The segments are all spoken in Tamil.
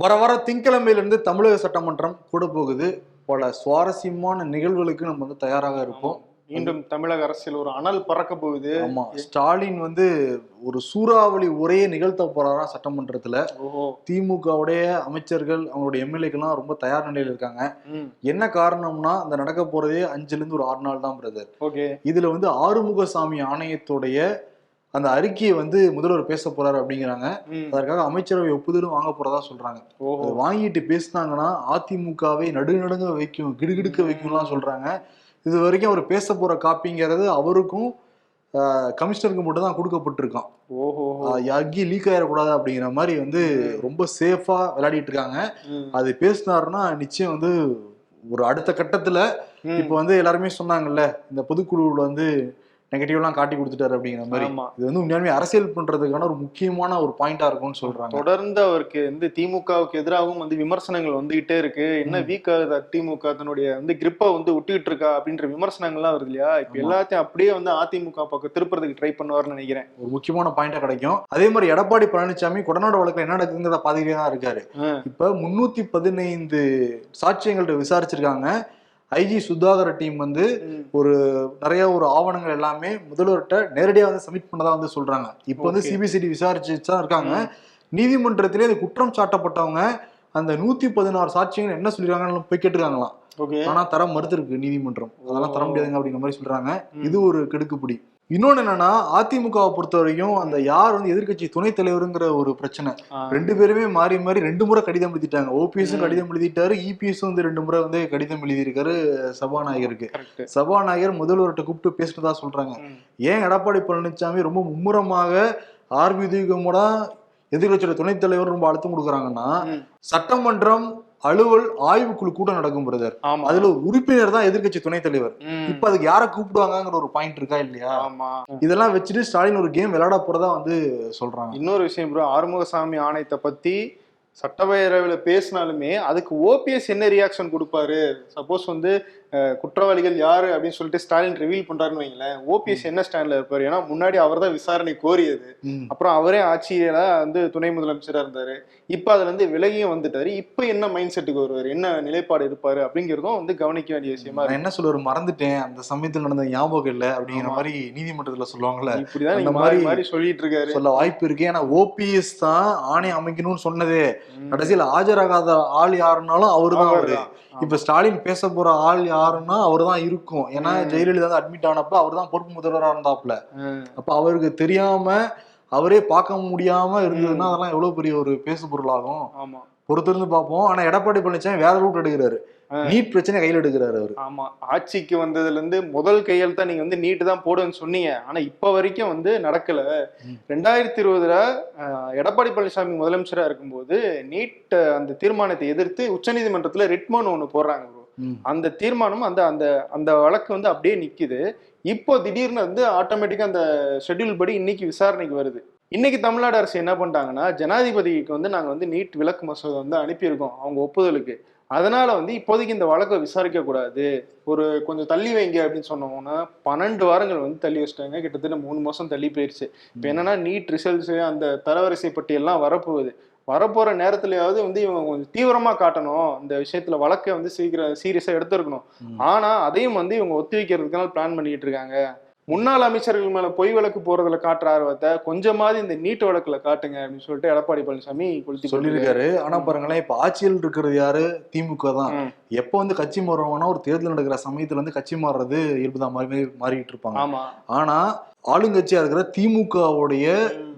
வர வர திங்கிழமையிலிருந்து தமிழக சட்டமன்றம் கூட போகுது. பல சுவாரஸ்யமான நிகழ்வுகளுக்கு நம்ம வந்து தயாராக இருப்போம். மீண்டும் தமிழக அரசியல் ஒரு அனல் பறக்க போகுது. ஆமா. ஸ்டாலின் வந்து ஒரு சூறாவளி உரையை நிகழ்த்த போறாரா சட்டமன்றத்துல. திமுகவுடைய அமைச்சர்கள் அவங்களுடைய எம்எல்ஏக்கெல்லாம் ரொம்ப தயார் நிலையில இருக்காங்க. என்ன காரணம்னா அந்த நடக்க போறதே அஞ்சுல இருந்து ஒரு ஆறு நாள் தான் பிரதர். ஓகே. இதுல வந்து ஆறுமுகசாமி ஆணையத்துடைய அந்த அறிக்கையை வந்து முதல்வர் பேச போறாரு அப்படிங்கிறாங்க. அதற்காக அமைச்சரவை ஒப்புதலும் வாங்க போறதா சொல்றாங்க. வாங்கிட்டு பேசினாங்கன்னா அதிமுகவை நடுநடுங்க வைக்கும் கிடுகிடுக்க வைக்கும்லாம் சொல்றாங்க. இது வரைக்கும் அவர் பேச போற காப்பிங்கிறது அவருக்கும் கமிஷனருக்கு மட்டும் தான் கொடுக்கப்பட்டிருக்கான் ஓஹோ. எங்கேயும் லீக் ஆயிடக்கூடாது அப்படிங்கிற மாதிரி வந்து ரொம்ப சேஃபா விளையாடிட்டு இருக்காங்க. அது பேசினாருன்னா நிச்சயம் வந்து ஒரு அடுத்த கட்டத்துல. இப்போ வந்து எல்லாருமே சொன்னாங்கல்ல இந்த பொதுக்குழுவில் வந்து நெகட்டிவ்லாம் காட்டி கொடுத்துட்டாரு அப்படிங்கிற மாதிரி. இது வந்து உண்மையாலுமே அரசியல் பண்றதுக்கான ஒரு முக்கியமான ஒரு பாயிண்டா இருக்கும்னு சொல்றாங்க. தொடர்ந்து அவருக்கு வந்து திமுகவுக்கு எதிராகவும் வந்து விமர்சனங்கள் வந்துகிட்டே இருக்கு. என்ன. வீக் ஆகுது திமுக தன்னுடைய வந்து கிரிப்பை வந்து விட்டுக்கிட்டு இருக்கா அப்படின்ற விமர்சனங்கள்லாம் வருது இல்லையா? இப்ப. எல்லாத்தையும் அப்படியே வந்து அதிமுக பக்கம் திருப்புறதுக்கு ட்ரை பண்ணுவார்னு நினைக்கிறேன். ஒரு முக்கியமான பாயிண்டா கிடைக்கும். அதே மாதிரி எடப்பாடி பழனிசாமி கொடநாடு வழக்குல என்ன நடக்குங்கிறத பாத்துக்கிட்டே தான் இருக்காரு. இப்ப முன்னூத்தி பதினைந்து சாட்சியங்கள்ட்ட விசாரிச்சிருக்காங்க. ஐஜி சுதாகர் டீம் வந்து. ஒரு நிறைய ஒரு ஆவணங்கள் எல்லாமே முதல்வர்கிட்ட நேரடியா வந்து சப்மிட் பண்ணதா வந்து சொல்றாங்க. இப்போ வந்து. சிபிசிடி விசாரிச்சு தான் இருக்காங்க. நீதிமன்றத்திலே இந்த குற்றம் சாட்டப்பட்டவங்க அந்த நூத்தி பதினாறு சாட்சியங்கள் என்ன சொல்லிருக்காங்கன்னு போய் கேட்டிருக்காங்களாம். ஆனா தர மறுத்திருக்கு நீதிமன்றம். அதெல்லாம் தர முடியாதுங்க அப்படிங்கிற மாதிரி சொல்றாங்க. இது ஒரு கெடுக்குப்பிடி. இன்னொன்னு என்னன்னா அதிமுகவை பொறுத்த வரைக்கும் அந்த யார் வந்து எதிர்க்கட்சி துணைத் தலைவருங்கிற ஒரு பிரச்சனை. ரெண்டு பேருமே மாறி மாறி ரெண்டு முறை கடிதம் எழுதிட்டாங்க ஓபிஎஸும். கடிதம் எழுதிட்டாரு இபிஎஸும் வந்து ரெண்டு முறை வந்து கடிதம் எழுதியிருக்காரு சபாநாயகருக்கு சபாநாயகர் முதல்வர்கிட்ட கூப்பிட்டு பேசினதா சொல்றாங்க. ஏன் எடப்பாடி பழனிசாமி ரொம்ப மும்முரமாக ஆர்பி உதயகுமாரா எதிர்கட்சியோட துணைத் தலைவர் ரொம்ப அழுத்தம் கொடுக்குறாங்கன்னா. சட்டமன்றம் அலுவல் ஆய்வுக்குழு கூட்டம் நடக்கும் பிரதர் அதுல உறுப்பினர் தான் எதிர்க்கட்சி துணைத் தலைவர். இப்ப அதுக்கு யாரை கூப்பிடுவாங்கங்கிற ஒரு பாயிண்ட் இருக்கா இல்லையா? ஆமா. இதெல்லாம் வச்சுட்டு ஸ்டாலின் ஒரு கேம் விளையாட போறதா வந்து சொல்றாங்க. இன்னொரு விஷயம் ப்ரோ ஆறுமுகசாமி ஆணையத்தை பத்தி சட்டப்பேரவையில பேசினாலுமே அதுக்கு ஓபிஎஸ் என்ன ரியாக்ஷன் கொடுப்பாரு? சப்போஸ் வந்து குற்றவாளிகள் யாரு அப்படின்னு சொல்லிட்டு ஸ்டாலின் ரிவீல் பண்றாருன்னு வைங்களேன். ஓபிஎஸ் என்ன ஸ்டாண்ட்ல இருப்பாரு? ஏன்னா முன்னாடி அவர் தான் விசாரணை கோரியது. அப்புறம் அவரே ஆட்சியில வந்து துணை முதலமைச்சரா இருந்தாரு. இப்ப அதுல இருந்து விலகியும் வந்துட்டாரு. இப்ப என்ன மைண்ட் செட்டுக்கு வருவாரு? என்ன நிலைப்பாடு இருப்பாரு அப்படிங்கிறதும் வந்து கவனிக்க வேண்டிய விஷயமா என்ன சொல்லுவாரு மறந்துட்டேன். அந்த சமயத்தில் நடந்த ஞாபகம் இல்ல அப்படிங்கிற. மாதிரி நீதிமன்றத்துல சொல்லுவாங்கல்ல. இப்படிதான் மாறி மாதிரி சொல்லிட்டு இருக்காரு. சொல்ல வாய்ப்பு இருக்கு. ஏன்னா ஓபிஎஸ் தான் ஆணையம் அமைக்கணும்னு சொன்னதே. கடைசியில் ஆஜராகாத ஆள் யாருன்னாலும் அவருதான் அவரு. அவர்தான். இப்ப ஸ்டாலின் பேச போற ஆள் யாருன்னா அவர்தான் இருக்கும். ஏன்னா. ஜெயலலிதா வந்து அட்மிட் ஆனப்ப அவர்தான் பொறுப்பு முதல்வரா இருந்தாப்ல ம். அப்ப அவருக்கு தெரியாம அவரே பார்க்க முடியாம இருந்ததுன்னா அதெல்லாம் எவ்வளவு பெரிய ஒரு பேசு பொருளாகும் ஆமா. பொறுத்திருந்து பார்ப்போம். ஆனா எடப்பாடி பழனிசாமி வேற ரூட் எடுக்கிறாரு. நீட் பிரச்சனை கையில் எடுக்கிறாரு அவரு. ஆமா. ஆட்சிக்கு வந்ததுல இருந்து முதல் கையெழுத்தா நீங்க வந்து நீட்டு தான் போடுன்னு சொன்னீங்க. ஆனா இப்ப வரைக்கும் வந்து நடக்கல. ரெண்டாயிரத்தி இருபதுல எடப்பாடி பழனிசாமி முதலமைச்சரா இருக்கும்போது நீட் அந்த தீர்மானத்தை எதிர்த்து உச்சநீதிமன்றத்துல ரிட்மோன் ஒண்ணு போடுறாங்க. அந்த தீர்மானம் அந்த அந்த அந்த வழக்கு வந்து அப்படியே நிக்குது. இப்போ திடீர்னு வந்து ஆட்டோமேட்டிக்கா அந்த ஷெட்யூல் படி இன்னைக்கு விசாரணைக்கு வருது. இன்னைக்கு தமிழ்நாடு அரசு என்ன பண்ணிட்டாங்கன்னா ஜனாதிபதிக்கு வந்து நாங்க வந்து நீட் விலக்கு மசோதா வந்து அனுப்பியிருக்கோம் அவங்க ஒப்புதலுக்கு. அதனால வந்து இப்போதைக்கு இந்த வழக்கை விசாரிக்க கூடாது. ஒரு கொஞ்சம் தள்ளி வைங்க அப்படின்னு சொன்னோம்னா பன்னெண்டு வாரங்கள் வந்து தள்ளி வச்சிட்டாங்க. கிட்டத்தட்ட மூணு மாசம் தள்ளி போயிருச்சு. இப்போ என்னன்னா நீட் ரிசல்ட்ஸ் அந்த தரவரிசை பட்டியெல்லாம் வரப்போகுது. வரப்போற நேரத்துலயாவது வந்து இவங்க கொஞ்சம் தீவிரமா காட்டணும். இந்த விஷயத்துல வழக்கை வந்து சீக்கிரம் சீரியஸா எடுத்திருக்கணும். ம். ஆனா அதையும் வந்து இவங்க ஒத்தி வைக்கிறதுக்கான பிளான் பண்ணிட்டு இருக்காங்க. முன்னாள் அமைச்சர்கள் மேல பொய் வழக்கு போறதுல காட்டுற ஆர்வத்தை கொஞ்சமாவது இந்த நீட் வழக்குல காட்டுங்க அப்படின்னு சொல்லிட்டு எடப்பாடி பழனிசாமி கொளுத்தி. சொல்லியிருக்காரு ஆனா பாருங்களேன் இப்ப ஆட்சியில் இருக்கிறது யாரு திமுக தான். எப்ப வந்து கட்சி மாறுவாங்கன்னா ஒரு தேர்தல் நடக்கிற சமயத்துல வந்து கட்சி மாறுறது இயல்புதான் மாதிரி மாறிட்டு இருப்பாங்க ஆனா ஆளுங்கட்சியா இருக்கிற திமுகவுடைய.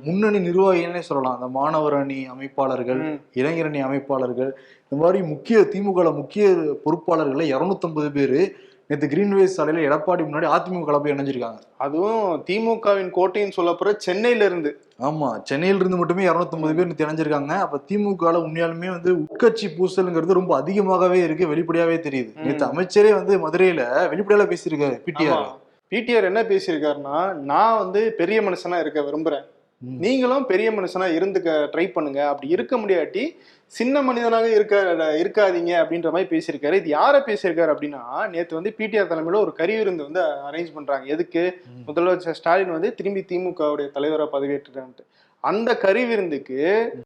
முன்னணி நிர்வாகிகள்னே சொல்லலாம் அந்த மாணவர் அணி அமைப்பாளர்கள் ம். இளைஞர் அணி அமைப்பாளர்கள் இந்த மாதிரி முக்கிய திமுக முக்கிய பொறுப்பாளர்களை இருநூத்தம்பது பேரு நேற்று கிரீன்வேஸ் சாலையில எடப்பாடி முன்னாடி அதிமுக போய் இணைஞ்சிருக்காங்க. அதுவும் திமுகவின் கோட்டைன்னு சொல்லப்படுற சென்னையில இருந்து. ஆமா சென்னையில இருந்து மட்டுமே இருநூத்தம்பது பேர் இணைஞ்சிருக்காங்க. அப்ப திமுக உண்மையாலுமே வந்து உட்கட்சி பூசல்ங்கிறது ரொம்ப அதிகமாகவே இருக்கு வெளிப்படையாவே தெரியுது. நேற்று அமைச்சரே வந்து மதுரையில வெளிப்படையா பேசியிருக்காரு பிடிஆர். பிடிஆர் என்ன பேசியிருக்காருன்னா நான் வந்து பெரிய மனுஷனா இருக்க விரும்புறேன். நீங்களும் பெரிய மனுஷனா இருந்துக்க ட்ரை பண்ணுங்க. அப்படி இருக்க முடியாட்டி சின்ன மனிதனாக இருக்க இருக்காதீங்க அப்படின்ற மாதிரி பேசியிருக்காரு. இது யாரை பேசியிருக்காரு அப்படின்னா நேத்து வந்து பிடிஆர் தலைமையில ஒரு கறி விருந்து வந்து அரேஞ்ச் பண்றாங்க. எதுக்கு? ம். முதலமைச்சர் ஸ்டாலின் வந்து திரும்பி திமுகவுடைய தலைவரா பதவியேற்றுட்டான்ட்டு அந்த கறி விருந்துக்கு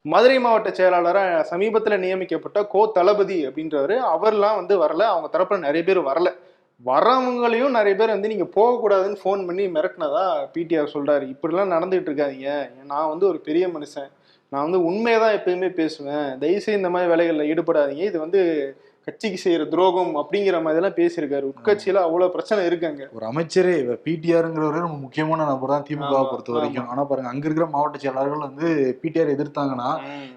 மதுரை மாவட்ட செயலாளரா சமீபத்துல நியமிக்கப்பட்ட கோ தளபதி அப்படின்றவரு அவர்லாம் வந்து வரல. அவங்க தரப்புல நிறைய பேர் வரல. வரவங்களையும் நிறைய பேர் வந்து நீங்க போகக்கூடாதுன்னு ஃபோன் பண்ணி மிரட்டினதா பிடிஆர் சொல்றாரு. இப்படிலாம் நடந்துகிட்டு இருக்காதீங்க. நான் வந்து ஒரு பெரிய மனுஷன். நான் வந்து உண்மையை தான் எப்பயுமே பேசுவேன். தயவுசெய்து இந்த மாதிரி வேலைகளில் ஈடுபடாதீங்க. இது வந்து கட்சிக்கு செய்யற துரோகம் அப்படிங்கிற மாதிரி எல்லாம் பேசியிருக்காரு. உட்கட்சியில அவ்வளவு பிரச்சனை இருக்குங்க. ஒரு அமைச்சரே பிடிஆருங்கிறவரே ரொம்ப முக்கியமான நபர் தான் திமுகவை பொறுத்த வரைக்கும். ஆனா பாருங்க அங்க இருக்கிற மாவட்ட செயலாளர்கள் வந்து பிடிஆர் எதிர்த்தாங்கன்னா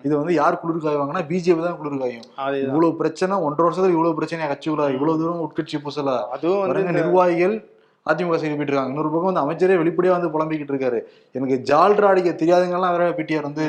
இது வந்து யார் குளிர் காய்வாங்கன்னா பிஜேபி தான் குளிர் காயும். இவ்வளவு பிரச்சனை ஒன்றரை வருஷத்துல இவ்வளவு பிரச்சனையா கட்சிக்குள்ள இவ்வளவு தூரம் உட்கட்சி பூசல. அதுவும் வந்து நிர்வாகிகள் அதிமுக செய்து போயிட்டு இருக்காங்க இன்னொரு பக்கம் வந்து அமைச்சரே வெளிப்படையா வந்து புலம்பிக்கிட்டு இருக்காரு. எனக்கு ஜால்ரா அடிக்க தெரியாதுங்கலாம் வேற பிடிஆர் வந்து.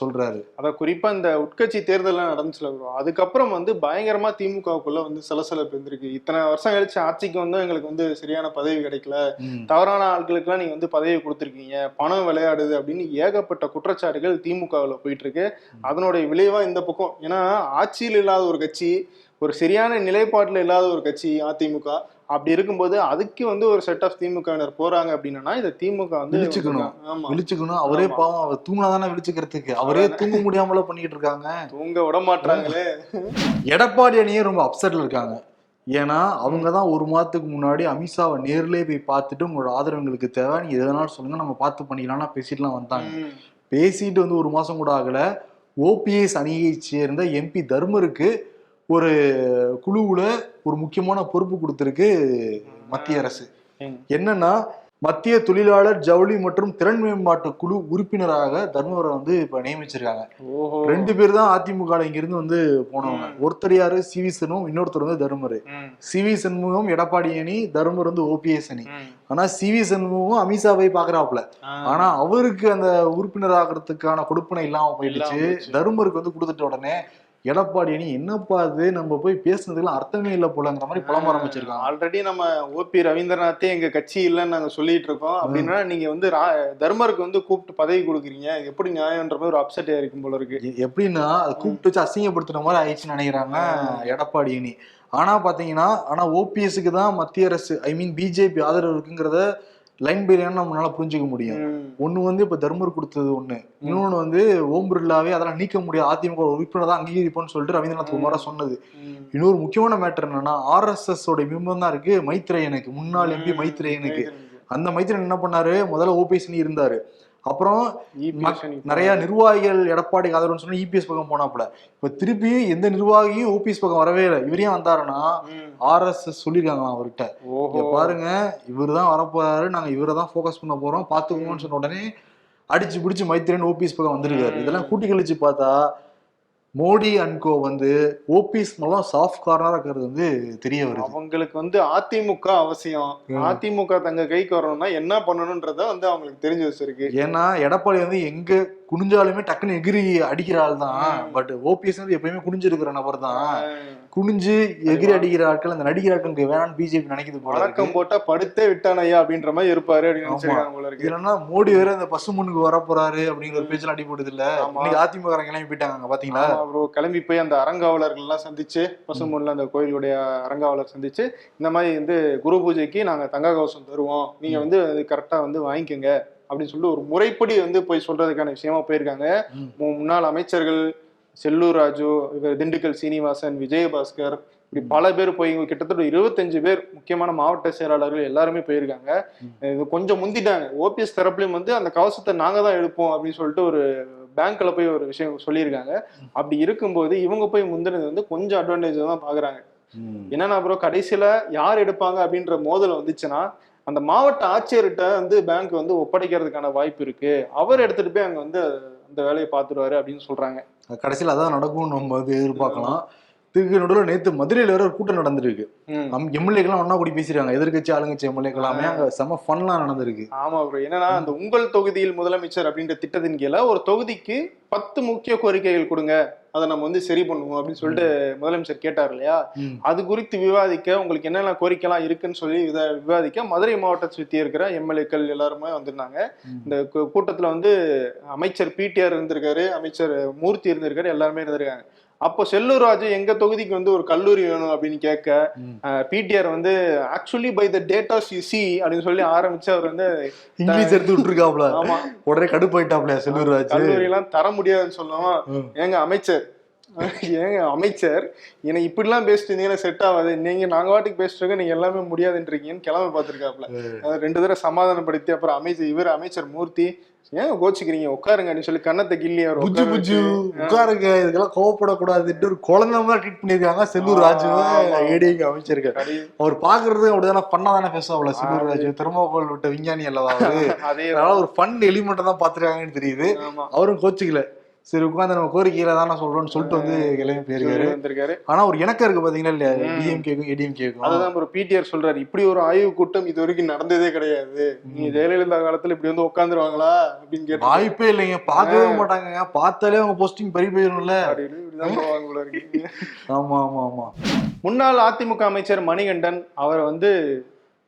சொல்றாரு. அத குறிப்பா இந்த உட்கட்சி தேர்தல்லாம் நடந்துச்சுல. அதுக்கப்புறம் வந்து பயங்கரமா திமுகவுக்குள்ள வந்து சலசலப்பு இருந்திருக்கு. இத்தனை வருஷம் கழிச்சு ஆட்சிக்கு வந்து எங்களுக்கு வந்து சரியான பதவி கிடைக்கல. தவறான ஆட்களுக்குலாம் நீங்க வந்து பதவி கொடுத்துருக்கீங்க. பணம் விளையாடுது அப்படின்னு ஏகப்பட்ட குற்றச்சாட்டுகள் திமுகவில் போயிட்டு இருக்கு அதனுடைய விளைவா இந்த பக்கம். ஏன்னா ஆட்சியில் இல்லாத ஒரு கட்சி ஒரு சரியான நிலைப்பாட்டில் இல்லாத ஒரு கட்சி அதிமுக. அப்படி இருக்கும்போது அதுக்கு வந்து ஒரு செட் ஆஃப் திமுகவினர் போறாங்க அப்படின்னா இதை திமுக வந்து விழிச்சுக்கணும். விழிச்சுக்கணும். அவரே. பாவம் அவர் தூங்கினாதானே விழிச்சுக்கிறதுக்கு? அவரே தூங்க முடியாமல பண்ணிட்டு இருக்காங்க. தூங்க விட மாட்டாங்களே எடப்பாடி அணியே ரொம்ப அப்செட்ல இருக்காங்க. ஏன்னா அவங்க தான் ஒரு மாதத்துக்கு முன்னாடி அமித்ஷாவை நேர்லயே போய் பார்த்துட்டு உங்களோட ஆதரவு எங்களுக்கு தேவை. நீங்க எதனாலும் சொல்லுங்க நம்ம பார்த்து பண்ணிக்கலாம்னா பேசிட்டுலாம் வந்தாங்க. பேசிட்டு வந்து ஒரு மாசம் கூட ஆகல. ஓபிஎஸ் அணியை சேர்ந்த எம்பி தர்மருக்கு ஒரு குழுவுல ஒரு முக்கியமான பொறுப்பு கொடுத்திருக்கு மத்திய அரசு. என்னன்னா மத்திய தொழிலாளர் ஜவுளி மற்றும் திறன் மேம்பாட்டு குழு உறுப்பினராக தர்மவரை வந்து இப்ப நியமிச்சிருக்காங்க. ரெண்டு பேர் தான் அதிமுக இங்கிருந்து வந்து போனவங்க. ஒருத்தர் யாரு? சிவி சண்முகம் இன்னொருத்தர் வந்து தருமர். ம், சிவி சண்முகம் எடப்பாடி அணி தருமர் வந்து ஓபிஎஸ் அணி. ஆனா சிவி சண்முகம் அமித்ஷாவை பாக்குறாப்ல ஆ. ஆனா அவருக்கு அந்த உறுப்பினர் ஆகிறதுக்கான கொடுப்பனை இல்லாம போயிடுச்சு. தருமருக்கு வந்து கொடுத்துட்ட உடனே எடப்பாடி அணி என்னப்பா இது? நம்ம போய் பேசுனதுக்கெல்லாம் அர்த்தமே இல்ல போலங்கிற மாதிரி புலம்ப ஆரம்பிச்சிருக்காங்க. ஆல்ரெடி நம்ம ஓபி ரவீந்திரநாத்தே எங்க கட்சி இல்லைன்னு நாங்க சொல்லிட்டு இருக்கோம். அப்படின்னா நீங்க வந்து தர்மருக்கு வந்து கூப்பிட்டு பதவி கொடுக்குறீங்க. எப்படி நியாயம்ன்ற மாதிரி ஒரு அப்செட் இருக்கும் போல இருக்கு. எப்படின்னா அதை கூப்பிட்டு வச்சு அசிங்கப்படுத்துற மாதிரி ஆயிடுச்சுன்னு நினைக்கிறாங்க எடப்பாடி அணி. ஆனா பாத்தீங்கன்னா ஆனா ஓபிஎஸ்க்கு தான் மத்திய அரசு ஐ மீன் பிஜேபி ஆதரவு இருக்குங்கிறத லைன் பை லைன் நம்மளால புரிஞ்சுக்க முடியும். ஒண்ணு வந்து இப்ப தர்மர் கொடுத்தது ஒண்ணு. இன்னொன்னு வந்து ஓம் பிர்லாவே அதெல்லாம் நீக்க முடியாது அதிமுக உறுப்பினர் தான் அங்கீகரிப்போம்னு சொல்லிட்டு ரவீந்திரநாத் குமாரா சொன்னது. இன்னொரு முக்கியமான மேட்டர் என்னன்னா ஆர்எஸ்எஸ் ஓட பிம்பம் தான் இருக்கு. மைத்ரேயனுக்கு. முன்னாள் எம்பி மைத்ரேயனுக்கு. அந்த மைத்ரேயன் என்ன பண்ணாரு? முதல்ல ஓபிஎஸ் இருந்தாரு. அப்புறம் அணி நிறைய நிர்வாகிகள் எடப்பாடி ஆதரவுன்னு சொன்னா இபிஎஸ் பக்கம் போனாப்புல. இப்ப திருப்பி எந்த நிர்வாகியும் ஓபிஎஸ் பக்கம் வரவே இல்லை. இவரையும் வந்தாருன்னா ம். ஆர்எஸ்எஸ் சொல்லிருக்காங்களாம் அவர்கிட்ட. பாருங்க இவரு தான் வரப்போறாரு. நாங்க இவரை தான் ஃபோக்கஸ் பண்ண போறோம். பாத்துக்கோங்கன்னு சொன்ன உடனே அடிச்சு பிடிச்சு மைத்திரன் ஓபிஎஸ் பக்கம் வந்திருக்காரு. இதெல்லாம் கூட்டி கழிச்சு பார்த்தா மோடி அண்ட் கோ வந்து ஓபிஎஸ் மூலம் சாஃப்ட் கார்னரா இருக்கிறது வந்து தெரிய வருது. அவங்களுக்கு வந்து அதிமுக அவசியம். அதிமுக தங்க கைக்கு வரணும்னா என்ன பண்ணணும்ன்றத வந்து அவங்களுக்கு தெரிஞ்சு வச்சிருக்கு. ஏன்னா எடப்பாடி வந்து எங்க குனிஞ்சாலுமே டக்குன்னு எகிரி அடிக்கிற ஆள் தான். பட் ஓபிஎஸ் வந்து எப்பயுமே குனிஞ்சிருக்கிற நபர் தான். குனிஞ்சு எகிரி அடிக்கிற ஆட்கள் அந்த நடிக்கிற ஆட்களுக்கு வேணாம்னு பிஜேபி நினைக்குது போல. வணக்கம் போட்டா படுத்தே விட்டானையா அப்படின்ற மாதிரி இருப்பாரு அப்படின்னு இல்லைன்னா மோடி வேற இந்த பசுமனுக்கு வரப்போறாரு அப்படிங்கிற ஒரு பேச்செல்லாம் அடிபடுது இல்ல. இன்னைக்கு அதிமுக கிளம்பி போயிட்டாங்க பாத்தீங்களா? ப்ரோ கிளம்பி போய் அந்த அறங்காவலர்கள் எல்லாம் சந்திச்சு பசும்பொன்ல அந்த கோயிலுடைய அறங்காவலர் சந்திச்சு இந்த மாதிரி வந்து குரு பூஜைக்கு நாங்க தங்க கவசம் தருவோம். நீங்க வந்து அது கரெக்டா வந்து வாங்கிக்கோங்க. அப்படின்னு சொல்லிட்டு ஒரு முறைப்படி வந்து போய் சொல்றதுக்கான விஷயமா போயிருக்காங்க. முன்னாள் அமைச்சர்கள் செல்லூர் ராஜு இவர் திண்டுக்கல் சீனிவாசன் விஜயபாஸ்கர் இப்படி பல பேர் போய் கிட்டத்தட்ட இருபத்தஞ்சு பேர் முக்கியமான மாவட்ட செயலாளர்கள் எல்லாருமே போயிருக்காங்க. இது கொஞ்சம் முந்திட்டாங்க. ஓபிஎஸ் தரப்புலையும் வந்து அந்த கவசத்தை நாங்க தான் எடுப்போம் அப்படின்னு சொல்லிட்டு ஒரு பேங்க்ல போய் ஒரு விஷயம் சொல்லியிருக்காங்க. அப்படி இருக்கும்போது இவங்க போய் முந்தினது வந்து கொஞ்சம் அட்வான்டேஜ் தான் பாக்குறாங்க. என்னன்னா அப்புறம் கடைசியில யார் எடுப்பாங்க அப்படின்ற மோதல் வந்துச்சுன்னா அந்த மாவட்ட ஆட்சியர்கிட்ட வந்து பேங்க் வந்து ஒப்படைக்கிறதுக்கான வாய்ப்பு இருக்கு. அவர் எடுத்துட்டு போய் அங்க வந்து அந்த வேலையை பார்த்துருவாரு அப்படின்னு சொல்றாங்க. கடைசியில் அதான் நடக்கும் நம்ம வந்து எதிர்பார்க்கலாம். இதுக்கு நடுவில் நேத்து மதுரையில வேற ஒரு கூட்டம் நடந்திருக்கு. நம் எம்எல்ஏக்கெல்லாம் ஒன்னா கூடி பேசிருக்காங்க. எதிர்க்கட்சி ஆளுங்கட்சி எம்எல்ஏக்கள் எல்லாமே அங்க செம ஃபன்லாம் நடந்திருக்கு. ஆமா ப்ரோ என்னன்னா அந்த உங்கள் தொகுதியில் முதலமைச்சர் அப்படின்ற திட்டத்தின் கீழ ஒரு தொகுதிக்கு பத்து முக்கிய கோரிக்கைகள் கொடுங்க. அதை நம்ம வந்து சரி பண்ணுவோம் அப்படின்னு சொல்லிட்டு முதலமைச்சர் கேட்டார் இல்லையா. அது குறித்து விவாதிக்க உங்களுக்கு என்னென்ன கோரிக்கைலாம் இருக்குன்னு சொல்லி வித- விவாதிக்க மதுரை மாவட்டத்தை சுற்றி இருக்கிற எம்எல்ஏக்கள் எல்லாருமே வந்திருந்தாங்க. இந்த கூட்டத்துல வந்து அமைச்சர் பிடிஆர் இருந்திருக்காரு அமைச்சர் மூர்த்தி இருந்திருக்காரு எல்லாருமே இருந்திருக்காங்க. அப்போ செல்லூர் ராஜு எங்க தொகுதிக்கு வந்து ஒரு கல்லூரி வேணும் அப்படின்னு கேட்க. பிடிஆர் வந்து actually by the datas you see அப்படின்னு சொல்லி ஆரம்பிச்சு அவர் வந்து இங்கிலீஷ் எடுத்து விட்டுருக்காப்ல. ஆமா. உடனே கடுப்பாயிட்டாப்ல செல்லூர் ராஜ் கல்லூரி எல்லாம் தர முடியாதுன்னு சொல்லவும் ம். ஏங்க அமைச்சர். ஏங்க அமைச்சர் என்னை இப்படிலாம் பேசிட்டு இருந்தீங்கன்னா செட் ஆகாது. நீங்க நாங்க வாட்டுக்கு பேசிட்டு இருக்கோம். நீங்க எல்லாமே முடியாதுன்றீங்கன்னு கிளம்ப பார்த்திருக்காப்ல. ரெண்டு தடவை சமாதானப்படுத்தி அப்புறம் அமைச்சர் இவர் அமைச்சர் மூர்த்தி ஏங்க கோச்சிக்கிறீங்க? உட்காருங்க அப்படின்னு சொல்லி கன்னத்தை கிள்ளி அவர் புஜு புஜு உட்காருங்க இதுக்கெல்லாம் கோவப்படக்கூடாதுன்ட்டு ஒரு குழந்தை மாதிரி ட்ரீட் பண்ணிருக்காங்க செல்லூர் ராஜு. ஏடிஎங்க அமைச்சிருக்காரு அவர் பாக்குறது அப்படிதானே பண்ணாதானே பேசுவாப்ல செல்லூர் ராஜு. தெர்மோகோல் விட்ட விஞ்ஞானி அல்லவா அதனால ஒரு ஃபன் எலிமெண்ட் தான் பாத்துருக்காங்கன்னு தெரியுது. அவரும் கோச்சிக்கல. சரி உட்காந்து நம்ம கோரிக்கையில தான் நான் சொல்றோம்னு சொல்லிட்டு வந்து கிளம்பி போயிருக்காரு. வந்திருக்காரு. ஆனா ஒரு இணக்கம் இருக்கு பாத்தீங்களா இல்லையா. டிஎம்கேக்கும் ஏடிஎம் கேக்கும் அதுதான் ஒரு பிடிஆர் சொல்றாரு. இப்படி ஒரு ஆய்வு கூட்டம் இது வரைக்கும் நடந்ததே கிடையாது. நீங்க ஜெயலலிதா காலத்துல இப்படி வந்து உட்காந்துருவாங்களா? அப்படின்னு கேட்டு வாய்ப்பே இல்லைங்க. பார்க்கவே மாட்டாங்க பார்த்தாலே அவங்க போஸ்டிங் பறி இருக்கு ஆமா ஆமா ஆமா. முன்னாள் அதிமுக அமைச்சர் மணிகண்டன் அவரை வந்து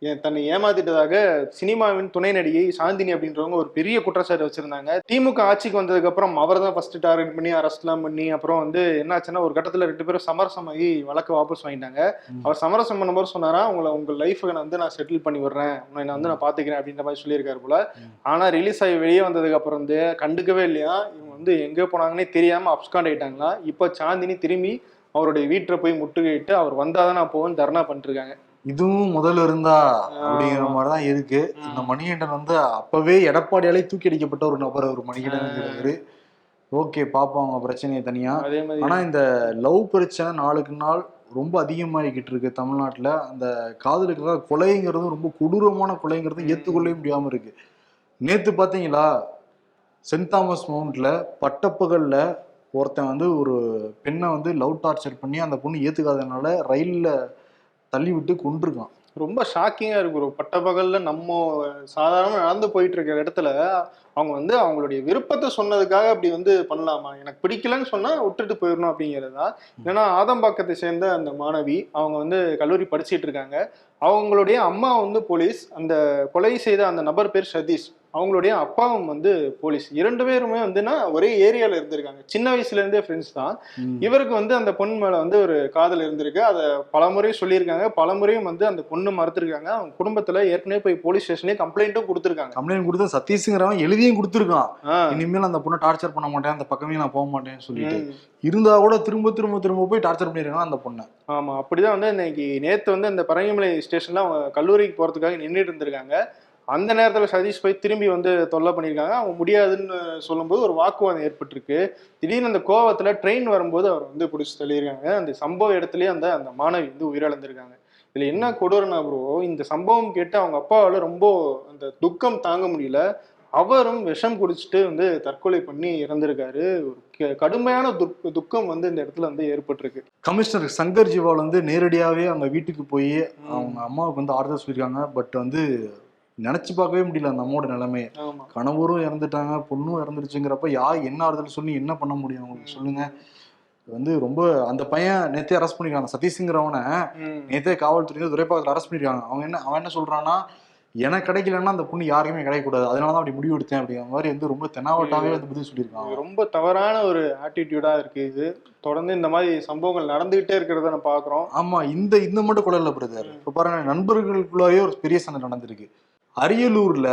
தன்னை ஏமாத்திட்டதாக சினிமாவின் துணை நடிகை சாந்தினி அப்படின்றவங்க ஒரு பெரிய குற்றச்சாட்டு வச்சிருந்தாங்க. திமுக ஆட்சிக்கு வந்ததுக்கு அப்புறம் அவர் தான் ஃபர்ஸ்ட் டார்கெட் பண்ணி அரெஸ்ட்லாம் பண்ணி அப்புறம் வந்து என்னாச்சுன்னா ஒரு கட்டத்துல ரெண்டு பேரும் சமரசமாகி வழக்கு வாபஸ் வாங்கிட்டாங்க. அவர் சமரசம் பண்ணும்போது சொன்னாரா உங்களை உங்க லைஃபை நான் வந்து நான் செட்டில் பண்ணி விடுறேன். உன்னை நான் வந்து நான் பாத்துக்கிறேன் அப்படின்ற மாதிரி சொல்லியிருக்காரு போல. ஆனா ரிலீஸ் ஆகி வெளியே வந்ததுக்கு அப்புறம் வந்து கண்டுக்கவே இல்லையா? இவங்க வந்து எங்க போனாங்கன்னே தெரியாம அப்ஸ்காண்ட் ஆயிட்டாங்களா? இப்போ சாந்தினி திரும்பி அவருடைய வீட்டில் போய் முட்டுகையிட்டு அவர் வந்தாதான் நான் போவேன் தர்ணா பண்ணிட்டு இருக்காங்க. இதுவும் முதல்ல இருந்தா அப்படிங்கிற மாதிரிதான் இருக்கு. இந்த மணிகண்டன் வந்து அப்பவே எடப்பாடியாலே தூக்கி அடிக்கப்பட்ட ஒரு நபர் ஒரு மணிகண்டன் ஓகே பாப்போம் அவங்க பிரச்சனையை தனியா. ஆனா இந்த லவ் பிரச்சனை நாளுக்கு நாள் ரொம்ப அதிகமாகிக்கிட்டு இருக்கு தமிழ்நாட்டுல. அந்த காதலுக்காக கொலைங்கிறது ரொம்ப கொடூரமான கொலைங்கிறது ஏத்துக்கொள்ளவே முடியாம இருக்கு. நேத்து பாத்தீங்களா சென்ட் தாமஸ் மவுண்ட்ல பட்டப்பகல்ல ஒருத்தன் வந்து ஒரு பெண்ணை வந்து லவ் டார்ச்சர் பண்ணி அந்த பொண்ணு ஏத்துக்காதனால ரயில்ல தள்ளி விட்டு கொண்டிருக்கான் ரொம்ப ஷாக்கிங்கா இருக்கு ஒரு பட்டப்பகல்ல நம்ம சாதாரண நடந்து போயிட்டு இருக்கிற இடத்துல அவங்க வந்து அவங்களுடைய விருப்பத்தை சொன்னதுக்காக அப்படி வந்து பண்ணலாமா? எனக்கு பிடிக்கலன்னு சொன்னா விட்டுட்டு போயிடணும் அப்படிங்கிறதா? ஏன்னா ஆதம்பாக்கத்தை சேர்ந்த அந்த மாணவி அவங்க வந்து கல்லூரி படிச்சிட்டு இருக்காங்க அவங்களுடைய அம்மா வந்து போலீஸ். அந்த கொலை செய்த அந்த நபர் பேர் சதீஷ். அவங்களுடைய அப்பாவும் வந்து போலீஸ் இரண்டு பேருமே வந்துன்னா ஒரே ஏரியால இருந்திருக்காங்க. சின்ன வயசுல இருந்தே ஃப்ரெண்ட்ஸ் தான். இவருக்கு வந்து அந்த பொண்ணு மேல வந்து ஒரு காதல் இருந்திருக்கு. அதை பலமுறை சொல்லியிருக்காங்க. பலமுறையும் வந்து அந்த பொண்ணு மறுத்திருக்காங்க. அவங்க குடும்பத்துல ஏற்கனவே போய் போலீஸ் ஸ்டேஷனே கம்ப்ளைண்ட்டும் கொடுத்துருக்காங்க. கம்ப்ளைண்ட் கொடுத்து சதீஷ்ங்கிறவன் எழுதியும் கொடுத்துருக்கான். இனிமேல் அந்த பொண்ணை டார்ச்சர் பண்ண மாட்டேன். அந்த பக்கமே நான் போக மாட்டேன்னு சொல்லிட்டு. இருந்தா கூட திரும்ப திரும்ப திரும்ப போய் டார்ச்சர் பண்ணிருக்கான் அந்த பொண்ணை. ஆமா. அப்படிதான் வந்து இன்னைக்கு நேத்து வந்து அந்த பரங்கிமலை ஸ்டேஷன்ல அவங்க கல்லூரிக்கு போறதுக்காக நின்றுட்டு இருந்திருக்காங்க. அந்த நேரத்துல சதீஷ் போய் திரும்பி வந்து தொல்லை பண்ணியிருக்காங்க. அவங்க முடியாதுன்னு சொல்லும்போது ஒரு வாக்குவாதம் ஏற்பட்டிருக்கு. திடீர்னு அந்த கோவத்துல ட்ரெயின் வரும்போது அவர் வந்து பிடிச்சி தள்ளியிருக்காங்க. அந்த சம்பவ இடத்துலயே அந்த அந்த மாணவி வந்து உயிரிழந்திருக்காங்க. இதுல என்ன கொடூரனா ப்ரோ இந்த சம்பவம் கேட்டு அவங்க அப்பாவால ரொம்ப அந்த துக்கம் தாங்க முடியல. அவரும் விஷம் குடிச்சிட்டு வந்து தற்கொலை பண்ணி இறந்திருக்காரு. ஒரு கடுமையான துக் துக்கம் வந்து இந்த இடத்துல வந்து ஏற்பட்டிருக்கு. கமிஷனர் சங்கர் ஜிவால் வந்து நேரடியாவே அவங்க வீட்டுக்கு போய் அவங்க அம்மாவுக்கு வந்து ஆறுதல் சொல்லியிருக்காங்க. பட் வந்து நினைச்சு பார்க்கவே முடியல அந்த அம்மாவோட நிலைமையை கணவரும் இறந்துட்டாங்க பொண்ணும் இறந்துருச்சுங்கிறப்ப யார் என்ன ஆறுதல் சொல்லி என்ன பண்ண முடியும் அவங்களுக்கு சொல்லுங்க. வந்து ரொம்ப அந்த பையன் நேத்தே அரெஸ்ட் பண்ணிருக்காங்க சதீஷ்ங்கிறவனை. நேத்தே காவல்துறை துறைப்பாக்கத்தில் அரெஸ்ட் பண்ணிருக்காங்க. அவங்க என்ன அவன் என்ன சொல்றான்னா எனக்கு கிடைக்கலன்னா அந்த பொண்ணு யாருக்குமே கிடைக்கக்கூடாது. அதனால தான் அப்படி முடிவு எடுத்தேன். அப்படிங்கிற மாதிரி வந்து ரொம்ப தெனாவட்டாவே வந்து பதில் சொல்லியிருக்காங்க. ரொம்ப தவறான ஒரு ஆட்டிடியூடா இருக்கு இது. தொடர்ந்து இந்த மாதிரி சம்பவங்கள் நடந்துகிட்டே இருக்கிறத நம்ம பாக்குறோம். ஆமா இந்த இந்த மட்டும் கொலை இல்ல பிரதர் இப்ப பாருங்க நண்பர்களுக்குள்ளாரே ஒரு பெரிய சண்டை நடந்திருக்கு. அரியலூர்ல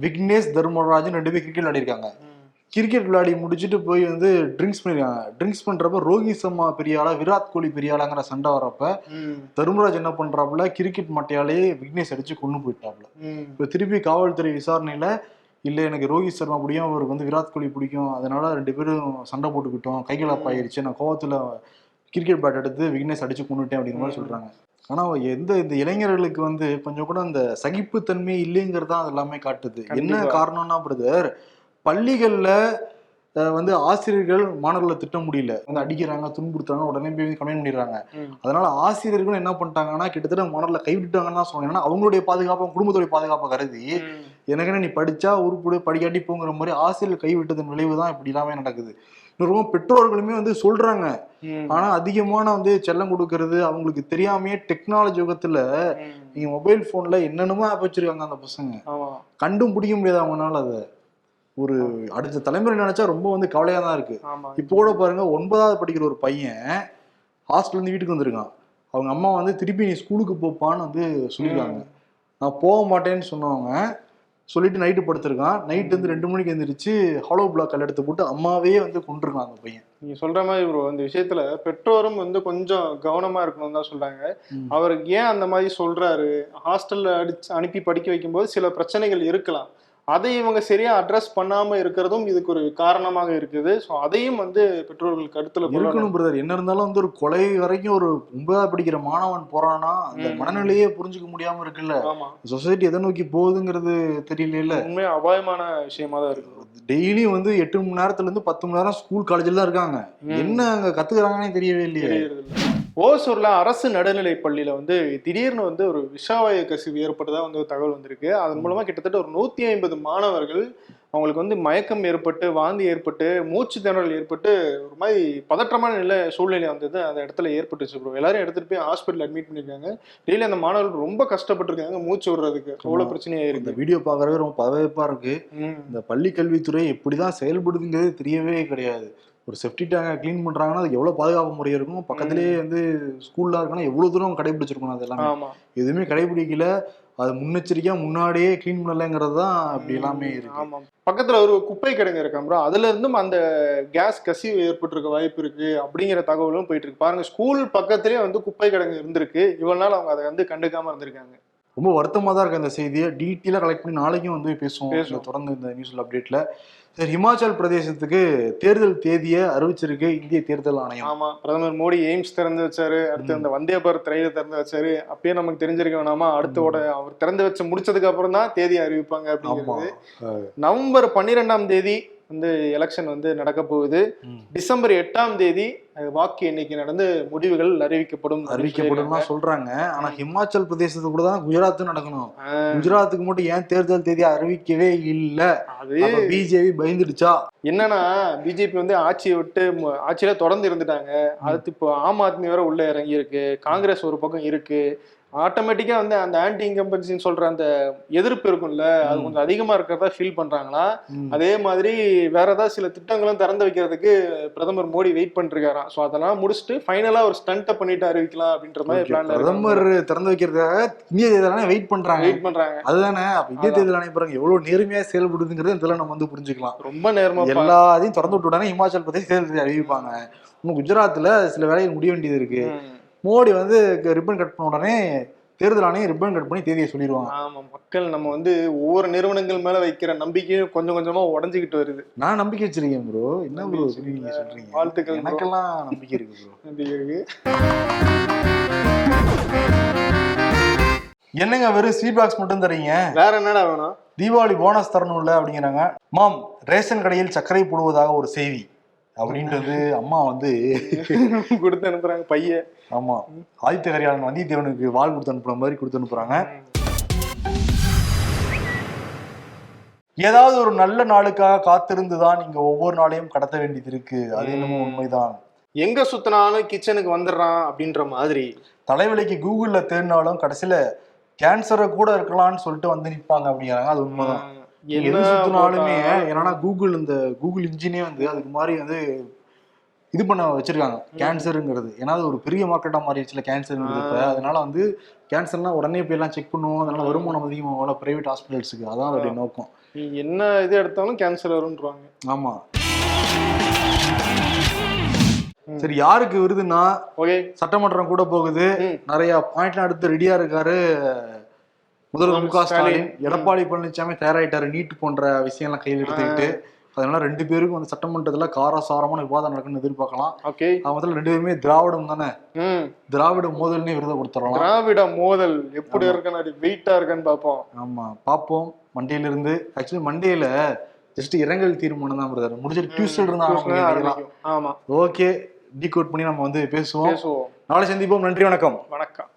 விக்னேஷ் தர்மராஜன் ரெண்டு பேர் கிரிக்கெட் விளையாடிருக்காங்க. கிரிக்கெட் விளையாடி முடிச்சுட்டு போய் வந்து ட்ரிங்க்ஸ் பண்ணிருக்காங்க. ட்ரிங்க்ஸ் பண்றப்ப ரோஹித் சர்மா பெரிய ஆளா விராட் கோலி பெரிய ஆளாங்கிற சண்டை வரப்ப. தர்மராஜ் என்ன பண்றாப்புல கிரிக்கெட் மட்டையாலே விக்னேஷ் அடிச்சு கொண்டு போயிட்டாப்புல. இப்ப திருப்பி காவல்துறை விசாரணையில இல்ல எனக்கு ரோஹித் சர்மா பிடிக்கும் அவருக்கு வந்து விராட் கோலி பிடிக்கும் அதனால ரெண்டு பேரும் சண்டை போட்டுக்கிட்டோம் கைகலப் ஆயிருச்சு நான் கோவத்துல கிரிக்கெட் பேட் எடுத்து விக்னேஷ் அடிச்சு கொண்டுட்டேன் அப்படிங்கிற மாதிரி சொல்றாங்க. ஆனா எந்த இந்த இளைஞர்களுக்கு வந்து கொஞ்சம் கூட அந்த சகிப்புத்தன்மை இல்லைங்கிறது தான் அது எல்லாமே காட்டுது என்ன. காரணம்னா பிரதர் பள்ளிகள்ல வந்து ஆசிரியர்கள் மாணவர்களை திட்ட முடியல வந்து அடிக்கிறாங்க துன்புறுத்துறாங்க உடனே போய் கம்ப்ளைண்ட் பண்ணிடுறாங்க. அதனால ஆசிரியர்களும் என்ன பண்ணிட்டாங்கன்னா கிட்டத்தட்ட மாணவர்களை கைவிட்டுட்டாங்கன்னு தான் ஏன்னா அவங்களுடைய பாதுகாப்பு குடும்பத்துடைய பாதுகாப்பை கருதி ம். எனக்கு என்ன நீ படிச்சா உருப்புடு படிக்காட்டி போங்கிற மாதிரி ஆசிரியர் கைவிட்டதன் விளைவு தான் இப்படி எல்லாமே நடக்குது இன்னொரு பெற்றோர்களுமே வந்து சொல்றாங்க. ஆனா அதிகமான வந்து செல்லம் கொடுக்கறது அவங்களுக்கு தெரியாமையே டெக்னாலஜி யுகத்துல. நீங்க மொபைல் போன்ல என்னென்னமோ ஆப் வச்சிருக்காங்க அந்த பசங்க. கண்டும் பிடிக்க முடியாது அவங்கனால அதை. ஒரு அடுத்த தலைமுறை நினைச்சா ரொம்ப வந்து கவலையா தான் இருக்கு. இப்போ கூட பாருங்க ஒன்பதாவது படிக்கிற ஒரு பையன் ஹாஸ்டல்ல இருந்து வீட்டுக்கு வந்திருக்கான். அவங்க அம்மா வந்து திருப்பி நீ ஸ்கூலுக்கு போப்பான்னு வந்து சொல்லிருக்காங்க. நான் போக மாட்டேன்னு சொன்னவங்க சொல்லிட்டு நைட்டு படுத்திருக்கான். நைட் வந்து ரெண்டு மணிக்கு எந்திரிச்சு ஹாலோ பிளாக் கல் எடுத்து போட்டு அம்மாவே வந்து கொண்டிருக்கான் அந்த பையன். நீங்க சொல்ற மாதிரி ப்ரோ இந்த விஷயத்துல பெற்றோரும் வந்து கொஞ்சம் கவனமா இருக்கணும் தான் சொல்றாங்க. அவருக்கு ஏன் அந்த மாதிரி சொல்றாரு? ஹாஸ்டல்ல அடிச்சு அனுப்பி படிக்க வைக்கும்போது சில பிரச்சனைகள் இருக்கலாம். அதை இவங்க சரியா அட்ரஸ் பண்ணாம இருக்கிறதும் இதுக்கு ஒரு காரணமாக இருக்குது ஸோ அதையும் வந்து பெற்றோர்கள் கருத்துல. இருக்கணும் பிரதர் என்ன இருந்தாலும் வந்து ஒரு கொலை வரைக்கும் ஒரு ஒன்பதாவது படிக்கிற மாணவன் போறான்னா அந்த. மனநிலையே புரிஞ்சுக்க முடியாம இருக்குல்ல சொசைட்டி எதை நோக்கி போகுதுங்கிறது தெரியல உண்மையா அபாயமான விஷயமா தான் இருக்கு டெய்லியும் வந்து எட்டு மணி நேரத்துல இருந்து பத்து மணி நேரம் ஸ்கூல் காலேஜ்ல தான் இருக்காங்க. என்ன அங்க கத்துக்கிறாங்கன்னே தெரியவே இல்லையே. ஓசூர்ல அரசு நடுநிலை பள்ளியில வந்து திடீர்னு வந்து ஒரு விஷவாயு கசிவு ஏற்பட்டதா வந்து ஒரு தகவல் வந்திருக்கு. அதன் மூலமா கிட்டத்தட்ட ஒரு நூத்தி ஐம்பது மாணவர்கள் அவங்களுக்கு வந்து மயக்கம் ஏற்பட்டு வாந்தி ஏற்பட்டு மூச்சு திணறல் ஏற்பட்டு ஒரு மாதிரி பதற்றமான நிலை சூழ்நிலை வந்தது. அந்த இடத்துல ஏற்பட்டுச்சு ப்ரோ எல்லாரும் எடுத்துட்டு போய் ஹாஸ்பிட்டல் அட்மிட் பண்ணிருக்காங்க. டெய்லி அந்த மாணவர்கள் ரொம்ப கஷ்டப்பட்டிருக்காங்க மூச்சு விடுறதுக்கு. அவ்வளவு பிரச்சனையா இந்த வீடியோ பாக்குறவே ரொம்ப பதவிப்பா இருக்கு. ம். இந்த பள்ளி கல்வித்துறை எப்படிதான் செயல்படுதுங்கிறது தெரியவே கிடையாது. ஒரு செப்டி டேங்கை க்ளீன் பண்றாங்கன்னா அது எவ்வளவு பாதுகாப்பு முறை இருக்கும்? பக்கத்திலேயே வந்து ஸ்கூல்ல இருக்குன்னா எவ்வளவு தூரம் கடைபிடிச்சிருக்கணும் அதெல்லாம்? ஆமா. எதுவுமே கடைபிடிக்கல. அது முன்னெச்சரிக்கையா முன்னாடியே க்ளீன் பண்ணலங்கிறது தான் அப்படி எல்லாமே இருக்கு. ஆமா. பக்கத்துல ஒரு குப்பை கிடங்கு இருக்கா ப்ரோ அதுல இருந்தும் அந்த கேஸ் கசிவு ஏற்பட்டிருக்க வாய்ப்பு இருக்கு அப்படிங்கிற தகவலும் போயிட்டு இருக்கு. பாருங்க ஸ்கூல் பக்கத்துலயே வந்து குப்பை கிடங்கு இருந்திருக்கு. இவ்வளவு நாள் அவங்க அதை வந்து கண்டுக்காம இருந்திருக்காங்க. ரொம்ப வருத்தமா தான் இருக்கு அந்த செய்தியை. டீட்டெயிலாக கலெக்ட் பண்ணி நாளைக்கும் வந்து பேசுவோம். பேசுவோம். தொடர்ந்து இந்த நியூஸ்ல அப்டேட்ல சரி ஹிமாச்சல் பிரதேசத்துக்கு தேர்தல் தேதியை அறிவிச்சிருக்கு இந்திய தேர்தல் ஆணையம். ஆமா பிரதமர் மோடி எய்ம்ஸ் திறந்து வச்சாரு. அடுத்து அந்த வந்தே பாரத் ரயிலை திறந்து வச்சாரு. அப்பயே நமக்கு தெரிஞ்சிருக்க வேணாமா? அடுத்த அவர் திறந்து வச்சு முடிச்சதுக்கு அப்புறம் தான் தேதி அறிவிப்பாங்க அப்படிங்கிறது. நவம்பர் பன்னிரெண்டாம் தேதி வந்து எலெக்ஷன் வந்து நடக்க போகுது. டிசம்பர் எட்டாம் தேதி வாக்கு எண்ணிக்கை நடந்து முடிவுகள் அறிவிக்கப்படும் அறிவிக்கப்படும் சொல்றாங்க. ஆனா ஹிமாச்சல் பிரதேசத்துக்கு கூட தான் குஜராத்தும் நடக்கணும். குஜராத்துக்கு மட்டும் ஏன் தேர்தல் தேதி அறிவிக்கவே இல்ல? அது பிஜேபி பயந்துடுச்சா? என்னன்னா பிஜேபி வந்து ஆட்சியை விட்டு ஆட்சியில தொடர்ந்து இருந்துட்டாங்க. அடுத்து இப்போ ஆம் ஆத்மி வேற உள்ள இறங்கி இருக்கு காங்கிரஸ் ஒரு பக்கம் இருக்கு. ஆட்டோமேட்டிக்கா வந்து அந்த ஆன்டி இன்கம்பன்சின்னு சொல்ற அந்த எதிர்ப்பு இருக்கும்ல அது. கொஞ்சம் அதிகமா இருக்கிறதா ஃபீல் பண்றாங்களா. அதே மாதிரி வேற ஏதாவது சில திட்டங்களும் திறந்து வைக்கிறதுக்கு பிரதமர் மோடி வெயிட் பண்ணிருக்காராம். சோ அதெல்லாம் முடிச்சுட்டு ஃபைனலா ஒரு ஸ்டண்ட்டை பண்ணிட்டு அறிவிக்கலாம் அப்படின்ற மாதிரி பிளான்ல பிரதமர் திறந்து வைக்கிறதுக்காக இந்திய தேர்தல் வெயிட் பண்றாங்க. வெயிட் பண்றாங்க. அதுதானே அப்ப இந்திய அதான். தேர்தல் ஆணையம் பாருங்க எவ்வளவு நேர்மையா செயல்படுதுங்கிறது இதெல்லாம் நம்ம வந்து புரிஞ்சுக்கலாம். ரொம்ப நேர்மா பா- எல்லாத்தையும் திறந்து விட்டு உடனே ஹிமாச்சல் பிரதேஷ் தேர்தல் அறிவிப்பாங்க. இன்னும் குஜராத்ல சில வேலைகள் முடிய வேண்டியது இருக்கு. மோடி வந்து ரிப்பன் கட் பண்ண உடனே தேர்தல் ஆணையம் ரிப்பன் கட் பண்ணி தேதியை சொல்லிடுவாங்க ஆமா மக்கள் நம்ம வந்து ஒவ்வொரு நிறுவனங்கள் மேல வைக்கிற நம்பிக்கையும் கொஞ்சம் கொஞ்சமா உடஞ்சுக்கிட்டு வருது. நான் நம்பிக்கை வச்சிருக்கேன் ப்ரோ என்ன ப்ரோ நீங்க. சொல்றீங்க? வாழ்த்துக்கள். எனக்கெல்லாம் நம்பிக்கை இருக்கு ப்ரோ நம்பிக்கை இருக்கு. என்னங்க வெறும் ஸ்வீட் பாக்ஸ் மட்டும் தரீங்க? வேற என்னடா வேணும்? தீபாவளி போனஸ் தரணும்ல அப்படிங்கிறாங்க. மாம் ரேஷன் கடையில் சர்க்கரை போடுவதாக ஒரு செய்தி. அப்படின்றது அம்மா வந்து கொடுத்து அனுப்புறாங்க பையன் ஆமா. ஆதித்ய கரிகாலன் வந்தியத்தேவனுக்கு வாழ் கொடுத்து அனுப்புற மாதிரி கொடுத்து அனுப்புறாங்க. ஏதாவது ஒரு நல்ல நாளுக்காக காத்திருந்து தான் நீங்க ஒவ்வொரு நாளையும் கடத்த வேண்டியது இருக்கு. அது என்னமோ உண்மைதான். எங்க சுத்தினாலும் கிச்சனுக்கு வந்துடுறான் அப்படின்ற மாதிரி. தலைவலிக்கு கூகுள்ல தேடினாலும் கடைசியில கேன்சரை கூட இருக்கலாம்னு சொல்லிட்டு வந்து நிப்பாங்க அப்படிங்கிறாங்க. அது உண்மைதான். எது சுத்தினாலுமே என்னன்னா கூகுள் இந்த கூகுள் இன்ஜினே வந்து அதுக்கு மாதிரி வந்து இது பண்ண வச்சிருக்காங்க. கேன்சருங்கிறது ஏன்னா அது ஒரு பெரிய மார்க்கெட்டா மாறிடுச்சுல கேன்சருங்கிறது அதனால வந்து கேன்சர்னா உடனே போய் எல்லாம் செக் பண்ணுவோம். அதனால வருமானம் அதிகமாக பிரைவேட் ஹாஸ்பிட்டல்ஸுக்கு அதான் அதோடைய நோக்கம். என்ன இது எடுத்தாலும் கேன்சர் வரும்ன்றாங்க. ஆமா. சரி யாருக்கு விருதுன்னா ஓகே. சட்டமன்றம் கூட போகுது. நிறைய பாயிண்ட்லாம் எடுத்து ரெடியா இருக்காரு முதல்வர் மு க ஸ்டாலின். எடப்பாடி பழனிசாமி தயாராயிட்டாரு. நீட் போன்ற விஷயம்லாம் கையில் எடுத்துக்கிட்டு அதனால ரெண்டு பேருக்கும் வந்து சட்டமன்றத்துல காரசாரமான விவாதம் நடக்கும்னு எதிர்பார்க்கலாம். ஓகே. முதல்ல ரெண்டு பேருமே திராவிடம் தானே? திராவிட மோதல்னே விருதை கொடுத்துடலாம். திராவிட மோதல் எப்படி இருக்குன்னு வெயிட்டா இருக்கான்னு பாப்போம் ஆமா. பார்ப்போம். மண்டேல இருந்து ஆக்சுவலி மண்டேல ஜஸ்ட் இரங்கல் தீர்மானம் தான் பிரதர். முடிஞ்சிட்டு டியூஸ்டே இருந்தா. ஆமா. ஓகே டீகோட் பண்ணி நம்ம வந்து பேசுவோம். பேசுவோம். நாளை சந்திப்போம். நன்றி வணக்கம். வணக்கம்.